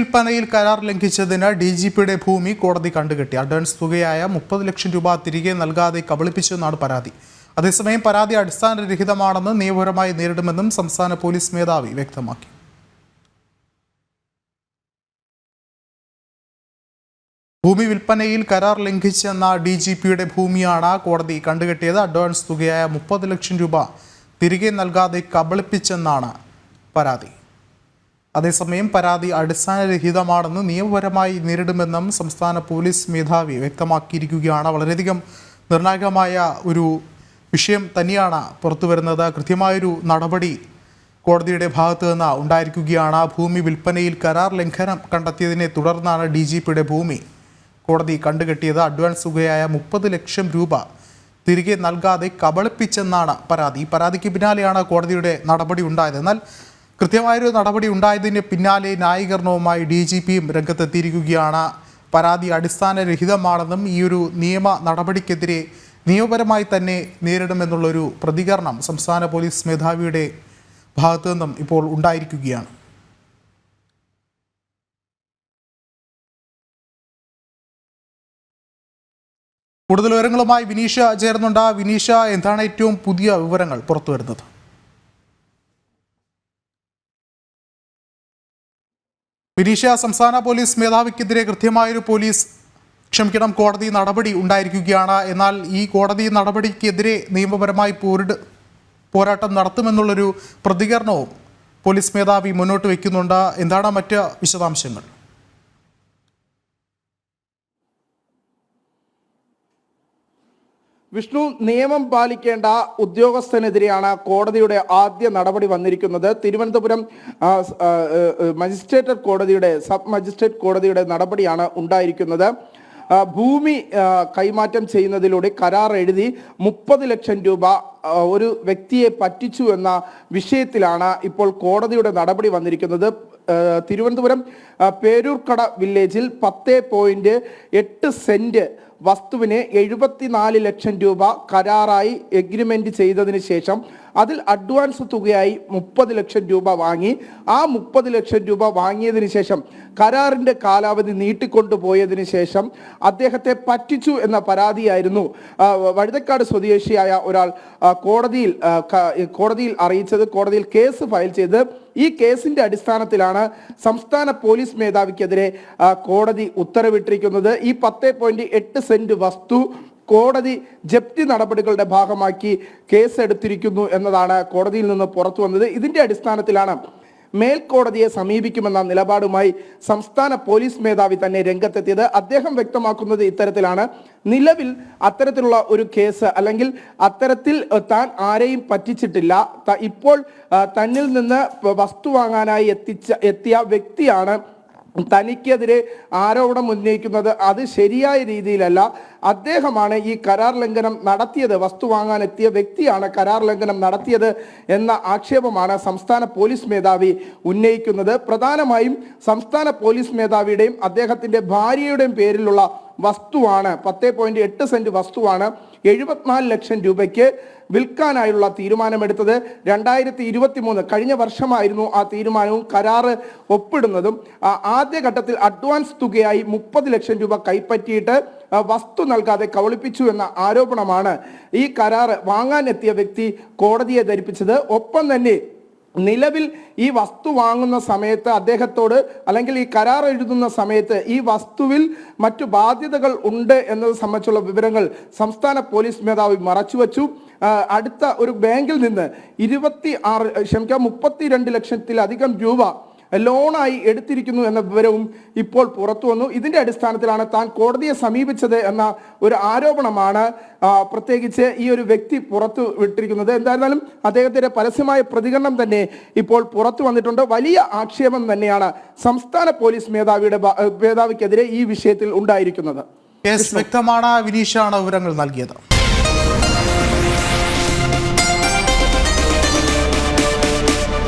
വിൽപ്പനയിൽ കരാർ ലംഘിച്ചതിന് D G പിയുടെ ഭൂമി കോടതി കണ്ടുകെട്ടി. അഡ്വാൻസ് തുകയായ മുപ്പത് ലക്ഷം രൂപ തിരികെ നൽകാതെ കബളിപ്പിച്ചെന്നാണ് പരാതി. അതേസമയം പരാതി അടിസ്ഥാനരഹിതമാണെന്ന് നിയമപരമായി നേരിടുമെന്നും സംസ്ഥാന പോലീസ് മേധാവി വ്യക്തമാക്കി. ഭൂമി വിൽപ്പനയിൽ കരാർ ലംഘിച്ചെന്ന ഡി ജി പിയുടെ ഭൂമിയാണ് കോടതി കണ്ടുകെട്ടിയത്. അഡ്വാൻസ് തുകയായ മുപ്പത് ലക്ഷം രൂപ തിരികെ നൽകാതെ കബളിപ്പിച്ചെന്നാണ് പരാതി. അതേസമയം പരാതി അടിസ്ഥാനരഹിതമാണെന്ന് നിയമപരമായി നേരിടുമെന്നും സംസ്ഥാന പോലീസ് മേധാവി വ്യക്തമാക്കിയിരിക്കുകയാണ്. വളരെയധികം നിർണായകമായ ഒരു വിഷയം തന്നെയാണ് പുറത്തു വരുന്നത്. കൃത്യമായൊരു നടപടി കോടതിയുടെ ഭാഗത്തു നിന്ന് ഉണ്ടായിരിക്കുകയാണ്. ഭൂമി വിൽപ്പനയിൽ കരാർ ലംഘനം കണ്ടെത്തിയതിനെ തുടർന്നാണ് ഡി ജി പിയുടെ ഭൂമി കോടതി കണ്ടുകെട്ടിയത്. അഡ്വാൻസ് തുകയായ മുപ്പത് ലക്ഷം രൂപ തിരികെ നൽകാതെ കബളിപ്പിച്ചെന്നാണ് പരാതി. പരാതിക്ക് പിന്നാലെയാണ് കോടതിയുടെ നടപടി ഉണ്ടായത്. എന്നാൽ കൃത്യമായൊരു നടപടി ഉണ്ടായതിന് പിന്നാലെ ന്യായീകരണവുമായി ഡി ജി പിയും രംഗത്തെത്തിയിരിക്കുകയാണ്. പരാതി അടിസ്ഥാനരഹിതമാണെന്നും ഈ ഒരു നിയമ നടപടിക്കെതിരെ നിയമപരമായി തന്നെ നേരിടുമെന്നുള്ളൊരു പ്രതികരണം സംസ്ഥാന പോലീസ് മേധാവിയുടെ ഭാഗത്തു നിന്നും ഇപ്പോൾ ഉണ്ടായിരിക്കുകയാണ്. കൂടുതൽ വിവരങ്ങളുമായി വിനീഷ ചേർന്നുണ്ട് വിനീഷ എന്താണ് ഏറ്റവും പുതിയ വിവരങ്ങൾ പുറത്തു വരുന്നത് വിനീഷ സംസ്ഥാന പോലീസ് മേധാവിക്കെതിരെ കൃത്യമായൊരു പോലീസ് ക്ഷമിക്കണം കോടതി നടപടി ഉണ്ടായിരിക്കുകയാണ്. എന്നാൽ ഈ കോടതി നടപടിക്കെതിരെ നിയമപരമായി പോരിട് പോരാട്ടം നടത്തുമെന്നുള്ളൊരു പ്രതികരണവും പോലീസ് മേധാവി മുന്നോട്ട് വയ്ക്കുന്നുണ്ട് എന്താണ് മറ്റ് വിശദാംശങ്ങൾ? വിഷ്ണു നിയമം പാലിക്കേണ്ട ഉദ്യോഗസ്ഥനെതിരെയാണ് കോടതിയുടെ ആദ്യ നടപടി വന്നിരിക്കുന്നത്. തിരുവനന്തപുരം മജിസ്ട്രേറ്റ് കോടതിയുടെ സബ് മജിസ്ട്രേറ്റ് കോടതിയുടെ നടപടിയാണ് ഉണ്ടായിരിക്കുന്നത്. ഭൂമി കൈമാറ്റം ചെയ്യുന്നതിലൂടെ കരാർ എഴുതി മുപ്പത് ലക്ഷം രൂപ ഒരു വ്യക്തിയെ പറ്റിച്ചു എന്ന വിഷയത്തിലാണ് ഇപ്പോൾ കോടതിയുടെ നടപടി വന്നിരിക്കുന്നത്. തിരുവനന്തപുരം പേരൂർക്കട വില്ലേജിൽ പത്ത് പോയിന്റ് എട്ട് സെന്റ് വസ്തുവിന് എഴുപത്തിനാല് ലക്ഷം രൂപ കരാറായി എഗ്രിമെന്റ് ചെയ്തതിന് ശേഷം അതിൽ അഡ്വാൻസ് തുകയായി മുപ്പത് ലക്ഷം രൂപ വാങ്ങി. ആ മുപ്പത് ലക്ഷം രൂപ വാങ്ങിയതിന് ശേഷം കരാറിന്റെ കാലാവധി നീട്ടിക്കൊണ്ടുപോയതിനു ശേഷം അദ്ദേഹത്തെ പറ്റിച്ചു എന്ന പരാതിയായിരുന്നു വഴുതക്കാട് സ്വദേശിയായ ഒരാൾ കോടതിയിൽ കോടതിയിൽ അറിയിച്ചത് കോടതിയിൽ കേസ് ഫയൽ ചെയ്ത് ഈ കേസിന്റെ അടിസ്ഥാനത്തിലാണ് സംസ്ഥാന പോലീസ് മേധാവിക്കെതിരെ കോടതി ഉത്തരവിട്ടിരിക്കുന്നത്. ഈ പത്ത് പോയിന്റ് എട്ട് സെന്റ് വസ്തു കോടതി ജപ്തി നടപടികളുടെ ഭാഗമാക്കി കേസ് എടുത്തിരിക്കുന്നു എന്നതാണ് കോടതിയിൽ നിന്ന് പുറത്തു വന്നത്. ഇതിന്റെ അടിസ്ഥാനത്തിലാണ് മേൽക്കോടതിയെ സമീപിക്കുമെന്ന നിലപാടുമായി സംസ്ഥാന പോലീസ് മേധാവി തന്നെ രംഗത്തെത്തിയത്. അദ്ദേഹം വ്യക്തമാക്കുന്നത് ഇത്തരത്തിലാണ്. നിലവിൽ അത്തരത്തിലുള്ള ഒരു കേസ് അല്ലെങ്കിൽ അത്തരത്തിൽ താൻ ആരെയും പറ്റിച്ചിട്ടില്ല. ഇപ്പോൾ തന്നിൽ നിന്ന് വസ്തു വാങ്ങാനായി എത്തിച്ച എത്തിയ വ്യക്തിയാണ് തനിക്കെതിരെ ആരോപണം ഉന്നയിക്കുന്നത് അത് ശരിയായ രീതിയിലല്ല. അദ്ദേഹമാണ് ഈ കരാർ ലംഘനം നടത്തിയത് വസ്തു വാങ്ങാൻ എത്തിയ വ്യക്തിയാണ് കരാർ ലംഘനം നടത്തിയത് എന്ന ആക്ഷേപമാണ് സംസ്ഥാന പോലീസ് മേധാവി ഉന്നയിക്കുന്നത്. പ്രധാനമായും സംസ്ഥാന പോലീസ് മേധാവിയുടെയും അദ്ദേഹത്തിന്റെ ഭാര്യയുടെയും പേരിലുള്ള വസ്തുവാണ്. പത്ത് പോയിന്റ് എട്ട് സെന്റ് വസ്തുവാണ്. എഴുപത്തിനാല് ലക്ഷം രൂപയ്ക്ക് വിൽക്കാനായുള്ള തീരുമാനമെടുത്തത് രണ്ടായിരത്തി ഇരുപത്തി മൂന്ന് കഴിഞ്ഞ വർഷമായിരുന്നു ആ തീരുമാനവും കരാറ് ഒപ്പിടുന്നതും. ആദ്യഘട്ടത്തിൽ അഡ്വാൻസ് തുകയായി മുപ്പത് ലക്ഷം രൂപ കൈപ്പറ്റിയിട്ട് വസ്തു നൽകാതെ കവളിപ്പിച്ചു എന്ന ആരോപണമാണ് ഈ കരാറ് വാങ്ങാനെത്തിയ വ്യക്തി കോടതിയെ ധരിപ്പിച്ചത്. ഒപ്പം തന്നെ നിലവിൽ ഈ വസ്തു വാങ്ങുന്ന സമയത്ത് അദ്ദേഹത്തോട് അല്ലെങ്കിൽ ഈ കരാർ എഴുതുന്ന സമയത്ത് ഈ വസ്തുവിൽ മറ്റു ബാധ്യതകൾ ഉണ്ട് എന്നത് സംബന്ധിച്ചുള്ള വിവരങ്ങൾ സംസ്ഥാന പോലീസ് മേധാവി മറച്ചുവെച്ചു. വച്ചു അടുത്ത ഒരു ബാങ്കിൽ നിന്ന് ഇരുപത്തി ആറ് ക്ഷമിക്കാം മുപ്പത്തിരണ്ട് ലക്ഷത്തിലധികം രൂപ ലോണായി എടുത്തിരിക്കുന്നു എന്ന വിവരവും ഇപ്പോൾ പുറത്തു വന്നു. ഇതിന്റെ അടിസ്ഥാനത്തിലാണ് താൻ കോടതിയെ സമീപിച്ചത് എന്ന ഒരു ആരോപണമാണ് പ്രത്യേകിച്ച് ഈ ഒരു വ്യക്തി പുറത്തു വിട്ടിരിക്കുന്നത്. എന്തായിരുന്നാലും അദ്ദേഹത്തിന്റെ പരസ്യമായ പ്രതികരണം തന്നെ ഇപ്പോൾ പുറത്തു വന്നിട്ടുണ്ട്. വലിയ ആക്ഷേപം തന്നെയാണ് സംസ്ഥാന പോലീസ് മേധാവിയുടെ മേധാവിക്കെതിരെ ഈ വിഷയത്തിൽ ഉണ്ടായിരിക്കുന്നത്. വ്യക്തമാണ്. വിനീഷാണ് വിവരങ്ങൾ നൽകിയത്.